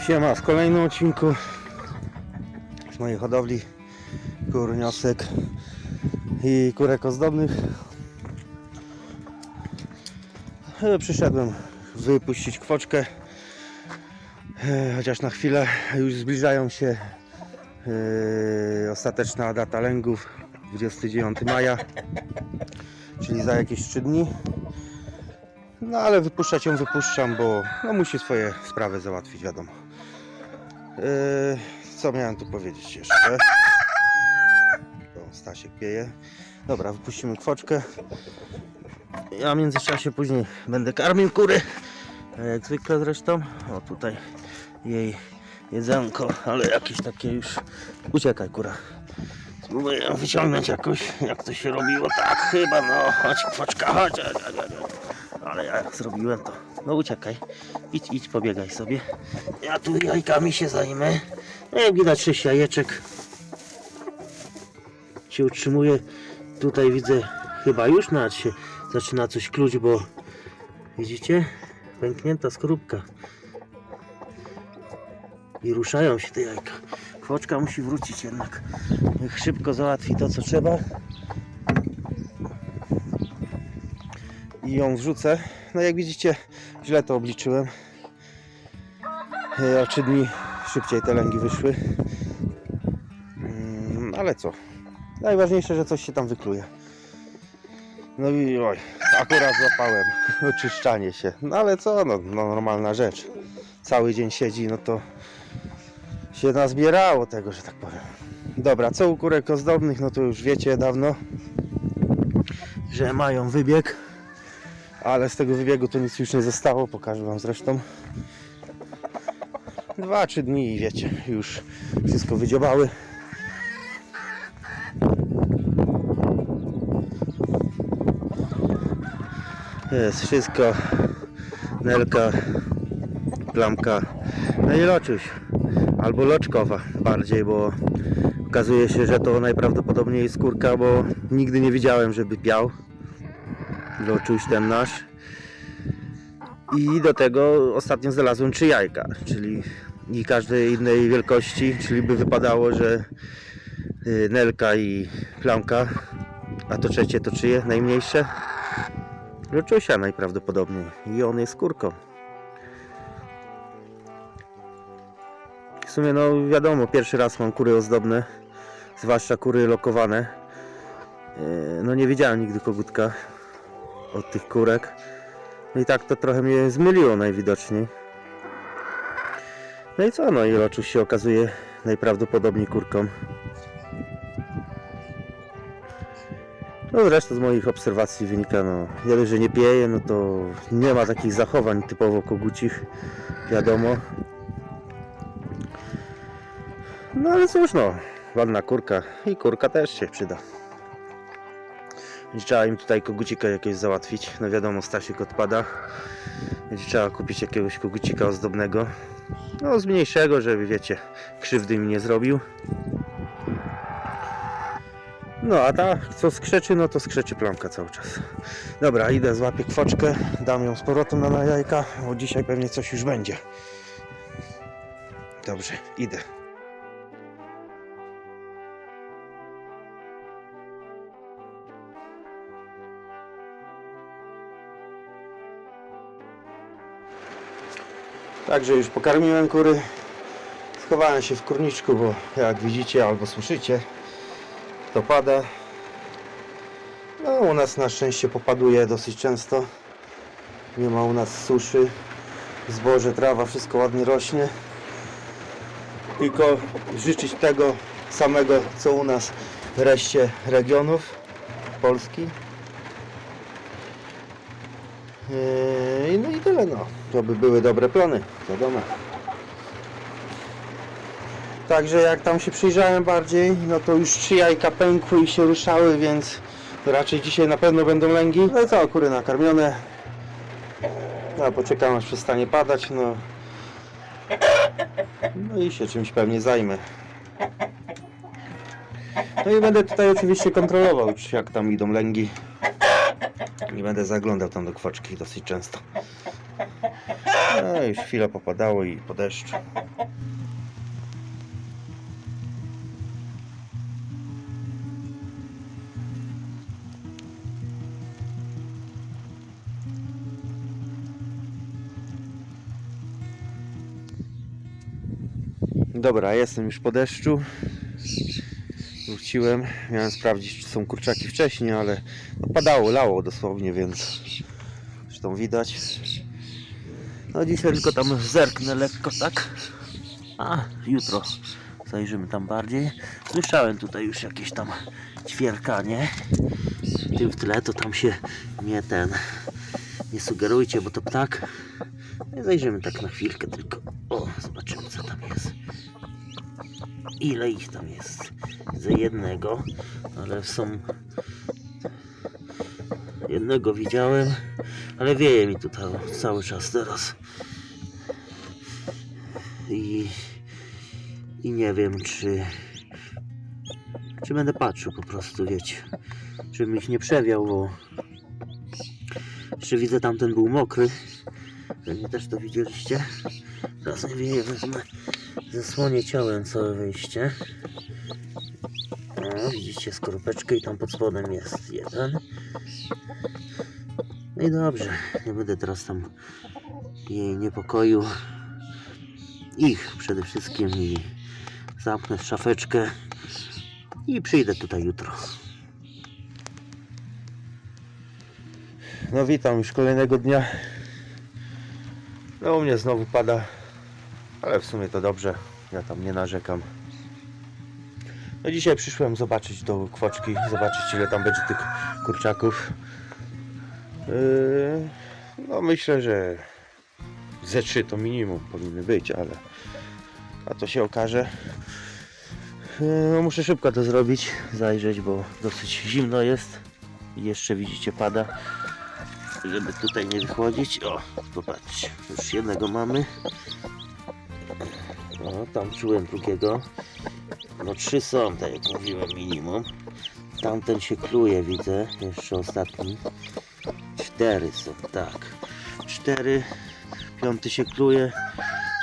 Siema w kolejnym odcinku z mojej hodowli kur niosek i kurek ozdobnych. E, Przyszedłem wypuścić kwoczkę, e, chociaż na chwilę już zbliżają się e, ostateczna data lęgów 29 maja, czyli za jakieś 3 dni. No ale wypuszczać ją wypuszczam, bo no, musi swoje sprawy załatwić, wiadomo. Yy, co miałem tu powiedzieć jeszcze? O, Stasiek pieje. Dobra, wypuścimy kwoczkę. Ja w międzyczasie później będę karmił kury. e, Jak zwykle zresztą. O tutaj jej jedzonko, ale jakieś takie już... Uciekaj kura. Spróbuję ją wyciągnąć jakoś, jak to się robiło. Tak, chyba no. Chodź kwoczka, chodź. Ale ja jak zrobiłem to. No uciekaj. Idź, idź, pobiegaj sobie. Ja tu jajkami się zajmę. No jak widać sześć jajeczek. Się utrzymuje. Tutaj widzę chyba już nawet się zaczyna coś kluć, bo widzicie? Pęknięta skorupka. I ruszają się te jajka. Kwoczka musi wrócić jednak. Niech szybko załatwi to co trzeba. i ją wrzucę. No jak widzicie, źle to obliczyłem. E, O 3 dni szybciej te lęgi wyszły. Mm, Ale co? Najważniejsze, że coś się tam wykluje. No i oj, akurat złapałem oczyszczanie się. No ale co, no, no normalna rzecz. Cały dzień siedzi, no to się nazbierało tego, że tak powiem. Dobra, co u kurek ozdobnych, no to już wiecie dawno, że mają wybieg ale z tego wybiegu to nic już nie zostało, pokażę Wam zresztą. Dwa, trzy dni i wiecie, już wszystko wydziobały. Jest wszystko. Nelka, plamka, no i loczuś. Albo loczkowa bardziej, bo okazuje się, że to najprawdopodobniej skórka, bo nigdy nie widziałem, żeby piał loczuś ten nasz. I do tego ostatnio znalazłem trzy jajka, czyli i każdej innej wielkości, czyli by wypadało, że y, Nelka i Plamka, a to trzecie to czyje? Najmniejsze? Loczusia najprawdopodobniej i on jest skórką. W sumie no wiadomo, pierwszy raz mam kury ozdobne, zwłaszcza kury lokowane. Y, No nie widziałem nigdy kogutka od tych kurek. No i tak to trochę mnie zmyliło najwidoczniej. No i co, no i loczuś się okazuje najprawdopodobniej kurką. No zresztą z moich obserwacji wynika, no jeden, że nie pieje, no to nie ma takich zachowań typowo kogucich, wiadomo. No ale cóż no, ładna kurka i kurka też się przyda. Będzie trzeba im tutaj kogucika jakiegoś załatwić. No wiadomo, Stasiek odpada. Będzie trzeba kupić jakiegoś kogucika ozdobnego. No z mniejszego, żeby wiecie, krzywdy mi nie zrobił. No a ta, co skrzeczy, no to skrzeczy plamka cały czas. Dobra, idę, złapię kwoczkę, dam ją z powrotem na jajka, bo dzisiaj pewnie coś już będzie. Dobrze, idę. Także już pokarmiłem kury. Schowałem się w kurniczku, bo jak widzicie albo słyszycie, to pada. No u nas na szczęście popaduje dosyć często. Nie ma u nas suszy. Zboże, trawa, wszystko ładnie rośnie. Tylko życzyć tego samego co u nas w reszcie regionów Polski. Yy, No i tyle no. To by były dobre plany, wiadomo. Także jak tam się przyjrzałem bardziej, no to już trzy jajka pękły i się ruszały, więc raczej dzisiaj na pewno będą lęgi. No co, kury nakarmione. No poczekam aż przestanie padać, no. No i się czymś pewnie zajmę. No i będę tutaj oczywiście kontrolował, czy jak tam idą lęgi. Nie będę zaglądał tam do kwoczki dosyć często. No już chwilę popadało i po deszczu. Dobra, jestem już po deszczu. Wróciłem. Miałem sprawdzić, czy są kurczaki wcześniej, ale no padało, lało dosłownie, więc zresztą widać. No dzisiaj tylko tam zerknę lekko, tak? A jutro zajrzymy tam bardziej. Słyszałem tutaj już jakieś tam ćwierkanie. Tym w tle to tam się nie ten nie sugerujcie, bo to ptak. Zajrzymy tak na chwilkę tylko. O, zobaczymy co tam jest. Ile ich tam jest? Za jednego, ale są. Jednego widziałem, ale wieje mi tutaj cały czas teraz. I, i nie wiem, czy. Czy będę patrzył po prostu, wiecie. Żebym ich nie przewiał, bo. Jeszcze widzę, tamten był mokry. Pewnie też to widzieliście. Teraz nie wieje, wezmę. Zasłonię ciałem całe wyjście. O, widzicie skorupeczkę i tam pod spodem jest jeden. No i dobrze, nie będę teraz tam jej niepokoił. Ich przede wszystkim i zamknę szafeczkę i przyjdę tutaj jutro. No witam już kolejnego dnia. No u mnie znowu pada, ale w sumie to dobrze, ja tam nie narzekam. No dzisiaj przyszłem zobaczyć do kwoczki, zobaczyć ile tam będzie tych kurczaków. Yy, no myślę, że ze trzy to minimum powinny być, ale a to się okaże. Yy, no muszę szybko to zrobić, zajrzeć, bo dosyć zimno jest. Jeszcze widzicie pada żeby tutaj nie wychodzić. O, popatrzcie, już jednego mamy. O, tam czułem drugiego. No trzy są, tak jak mówiłem, minimum. Tamten się kluje, widzę, jeszcze ostatni. Cztery są, tak. Cztery, piąty się kluje.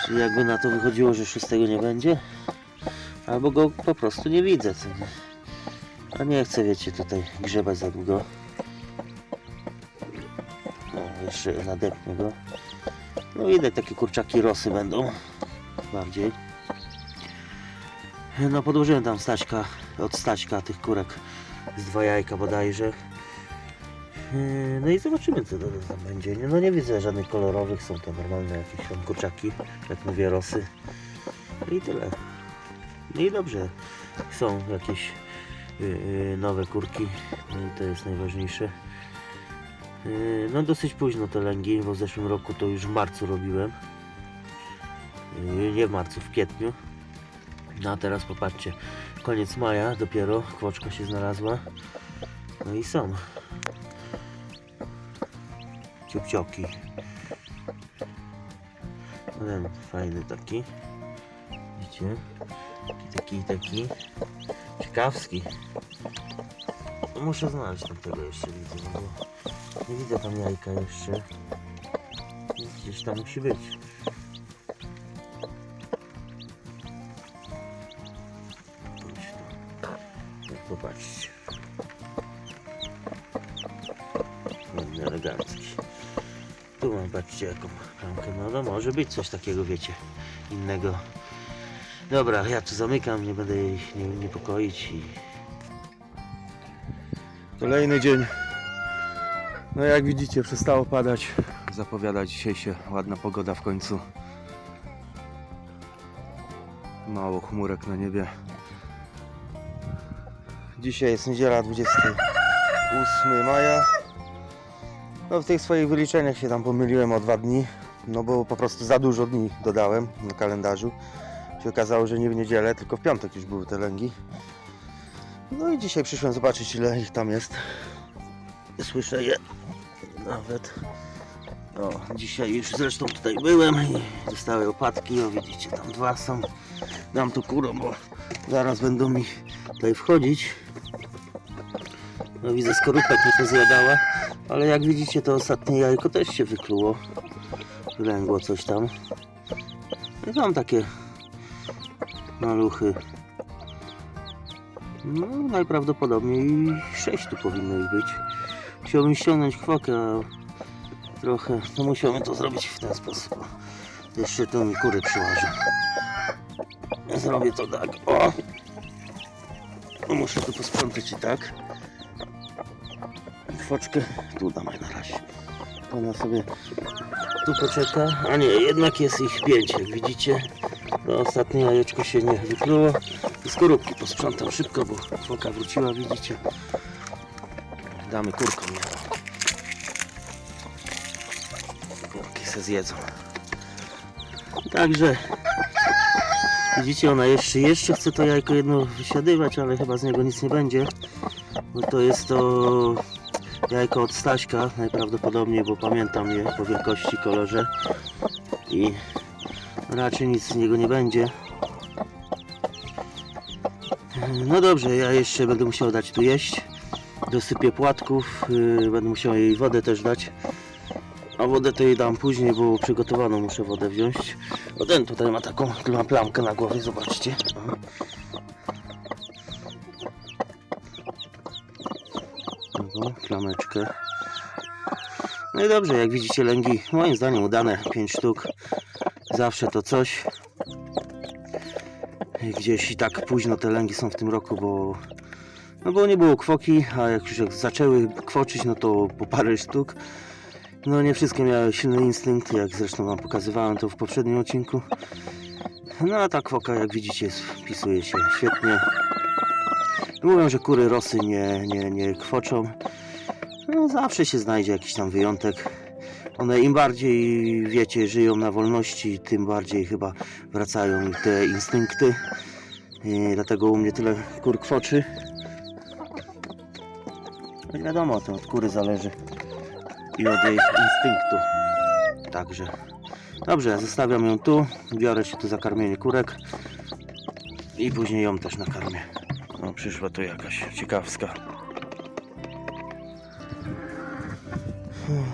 Czyli jakby na to wychodziło, że szóstego nie będzie. Albo go po prostu nie widzę. A nie chcę, wiecie, tutaj grzebać za długo. No, jeszcze nadepnę go. No widać, takie kurczaki rosy będą. Bardziej. No podłożyłem tam staćka, od staćka tych kurek z dwa jajka bodajże. Yy, No i zobaczymy co tam będzie. No nie widzę żadnych kolorowych, są to normalne jakieś tam kurczaki, jak mówię rosy. I tyle. No i dobrze. Są jakieś yy, yy, nowe kurki, no i to jest najważniejsze. No dosyć późno te lęgi, bo w zeszłym roku to już w marcu robiłem. Nie w marcu, w kwietniu. No a teraz popatrzcie, koniec maja dopiero kwoczka się znalazła. No i są. Ciupcioki. No ten fajny taki. Widzicie? Taki, taki, taki. Ciekawski. No muszę znaleźć tam tego jeszcze widzę, no bo nie widzę tam jajka jeszcze. Gdzieś tam musi być. Popatrzcie. Ładny, elegancki. Tu mam, patrzcie jaką klamkę. No, no może być coś takiego, wiecie, innego. Dobra, ja tu zamykam, nie będę jej nie, niepokoić i... Kolejny dzień. No jak widzicie przestało padać. Zapowiada dzisiaj się ładna pogoda w końcu. Mało chmurek na niebie. Dzisiaj jest niedziela 28 maja. No w tych swoich wyliczeniach się tam pomyliłem o dwa dni. No bo po prostu za dużo dni dodałem na kalendarzu. Się okazało, że nie w niedzielę, tylko w piątek już były te lęgi. No i dzisiaj przyszłem zobaczyć ile ich tam jest. Słyszę je nawet. O, dzisiaj już zresztą tutaj byłem i dostały opadki. O, widzicie, tam dwa są. Dam to kurą, bo zaraz będą mi tutaj wchodzić. No widzę, skorupek mi to zjadała, ale jak widzicie, to ostatnie jajko też się wykluło. wylęgło coś tam. I mam takie maluchy. No najprawdopodobniej 6 tu powinno ich być. Chciałbym ściągnąć kwokę, a trochę, no musiałbym to zrobić w ten sposób. Jeszcze tu mi kury przyłożę. Zrobię to tak, o! No muszę to posprzątać i tak. Kwoczkę tu damy na razie. Ona sobie tu poczeka. A nie, jednak jest ich pięć, jak widzicie. To ostatnie jajeczko się nie wykluło. I skorupki posprzątam szybko, bo foka wróciła, widzicie. Damy kurkom nie Kurki se zjedzą. Także widzicie, ona jeszcze, jeszcze chce to jajko jedno wysiadywać, ale chyba z niego nic nie będzie. Bo to jest to jajko od Staśka najprawdopodobniej, bo pamiętam je po wielkości, kolorze i raczej nic z niego nie będzie. No dobrze, ja jeszcze będę musiał dać tu jeść. Dosypię płatków, yy, będę musiał jej wodę też dać. A wodę to jej dam później, bo przygotowaną muszę wodę wziąć. O ten tutaj ma taką plamkę na głowie, zobaczcie. No i dobrze, jak widzicie lęgi, moim zdaniem udane, 5 sztuk. Zawsze to coś. Gdzieś i tak późno te lęgi są w tym roku, bo no bo nie było kwoki, a jak już zaczęły kwoczyć, no to po parę sztuk. No nie wszystkie miały silny instynkt, jak zresztą wam pokazywałem to w poprzednim odcinku. No a ta kwoka, jak widzicie, wpisuje się świetnie. Mówią, że kury rosy nie, nie, nie kwoczą. No zawsze się znajdzie jakiś tam wyjątek. One im bardziej, wiecie, żyją na wolności, tym bardziej chyba wracają te instynkty. I dlatego u mnie tyle kur kwoczy. No i wiadomo, to od kury zależy i od jej instynktu. Także dobrze, zostawiam ją tu, biorę się tu za karmienie kurek i później ją też nakarmię. No, przyszła tu jakaś ciekawska.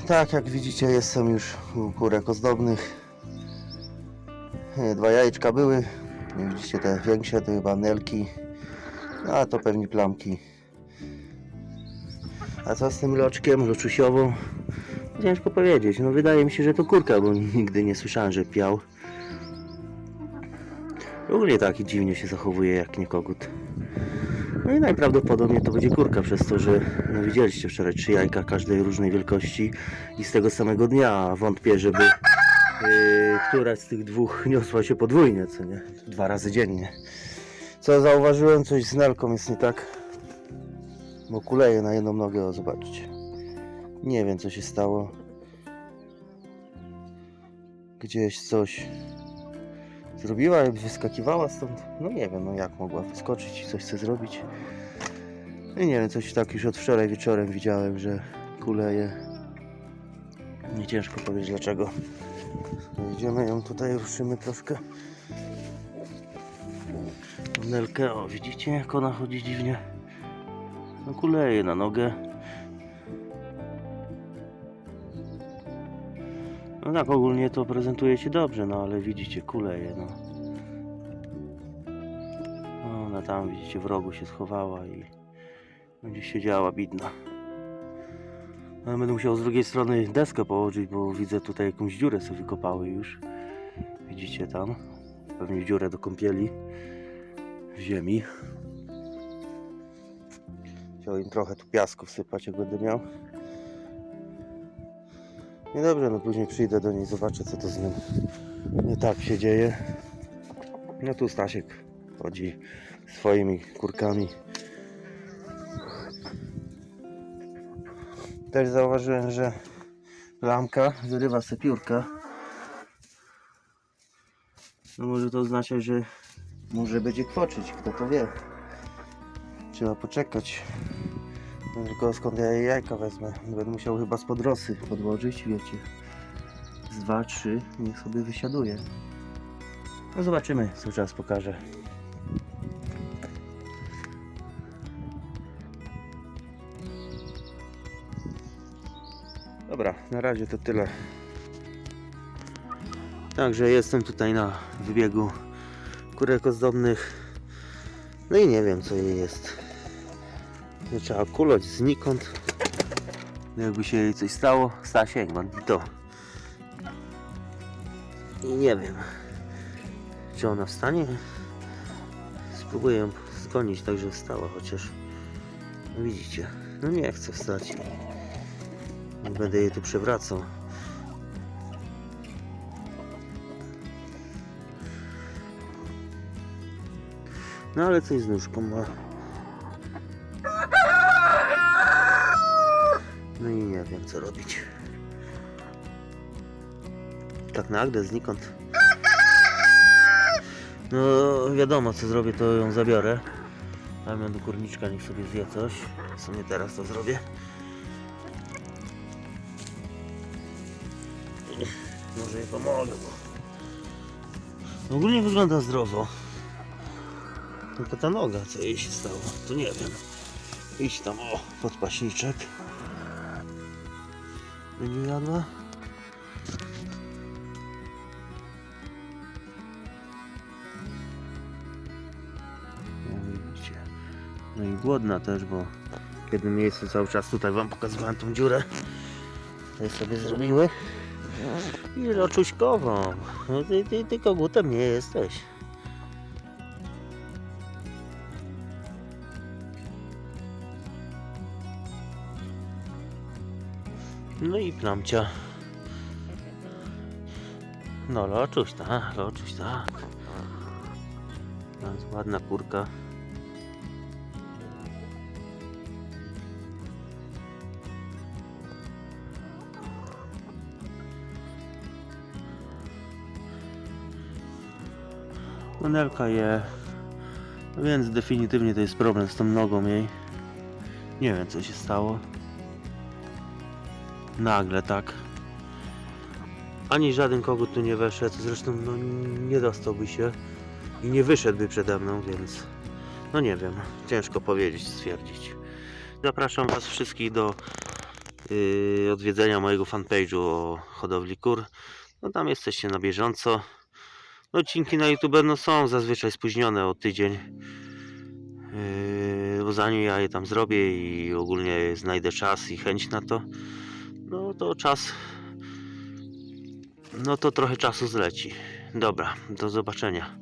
Tak, jak widzicie, jestem już u kurek ozdobnych. E, Dwa jajeczka były. Widzicie, te większe to chyba nelki, No, a to pewnie plamki. A co z tym loczkiem, loczusiową? Ciężko powiedzieć. No wydaje mi się, że to kurka, bo nigdy nie słyszałem, że piał. Ogólnie taki dziwnie się zachowuje jak nie kogut. No i najprawdopodobniej to będzie kurka przez to, że no widzieliście wczoraj trzy jajka każdej różnej wielkości i z tego samego dnia wątpię, żeby yy, któraś z tych dwóch niosła się podwójnie, co nie? Dwa razy dziennie. Co zauważyłem, coś z Nelką jest nie tak, bo kuleje na jedną nogę, o zobaczcie. Nie wiem co się stało. Gdzieś coś zrobiła, jakby wyskakiwała stąd. No nie wiem, no jak mogła wyskoczyć coś chce zrobić. I nie wiem, coś tak już od wczoraj wieczorem widziałem, że kuleje. Nie ciężko powiedzieć dlaczego. Idziemy ją tutaj, ruszymy troszkę. Nelkę, o widzicie jak ona chodzi dziwnie. No kuleje na nogę. No tak, ogólnie to prezentuje się dobrze, no ale widzicie, kuleje, no. No, Ona tam, widzicie, w rogu się schowała i będzie siedziała bidna. No, będę musiał z drugiej strony deskę położyć, bo widzę tutaj jakąś dziurę sobie wykopały już. Widzicie tam? Pewnie dziurę do kąpieli w ziemi. Chciał im trochę tu piasku wsypać, jak będę miał. Nie dobrze, no później przyjdę do niej, zobaczę co to z nią nie tak się dzieje. No tu Stasiek chodzi swoimi kurkami. Też zauważyłem, że lamka wyrywa sobie piórka. No może to oznaczać, że może będzie kwoczyć, kto to wie. Trzeba poczekać. Tylko skąd ja jej jajka wezmę? Będę musiał chyba spod rosy podłożyć, wiecie. Z dwa, trzy, niech sobie wysiaduje. No zobaczymy, co czas pokaże. Dobra, na razie to tyle. Także jestem tutaj na wybiegu kurek ozdobnych. No i nie wiem co jej jest. Nie trzeba kulać znikąd. Jakby się jej coś stało, Stasiek, bandito. I nie wiem, czy ona wstanie. Spróbuję ją zgonić, tak żeby wstała chociaż. No widzicie, no nie chcę wstać. Nie będę jej tu przewracał. No ale coś z nóżką ma. No i nie wiem co robić. Tak nagle, znikąd. No wiadomo co zrobię, to ją zabiorę. Dam ją do kurniczka, niech sobie zje coś. W sumie teraz to zrobię. Może jej pomogę, bo... Ogólnie wygląda zdrowo. Tylko ta noga, co jej się stało, to nie wiem. Idź tam, o, podpaśniczek. Będzie jadła? No. No i głodna też, bo w jednym miejscu cały czas tutaj wam pokazywałem tą dziurę. Tutaj sobie zrobiły. I roczuśkową. No ty, ty, ty kogutem nie jesteś. No i plamcia. No loczuś, tak, loczuś, tak. Bardzo ładna kurka. Manelka je, więc definitywnie to jest problem z tą nogą jej. Nie wiem co się stało. Nagle tak. Ani żaden kogut tu nie weszedł, zresztą no, nie dostałby się i nie wyszedłby przede mną, więc no nie wiem, ciężko powiedzieć, stwierdzić. Zapraszam Was wszystkich do yy, odwiedzenia mojego fanpage'u o hodowli kur. No tam jesteście na bieżąco. No, Odcinki na YouTube no, są zazwyczaj spóźnione o tydzień. Yy, bo zanim ja je tam zrobię i ogólnie znajdę czas i chęć na to, no to czas. No to trochę czasu zleci. Dobra, do zobaczenia.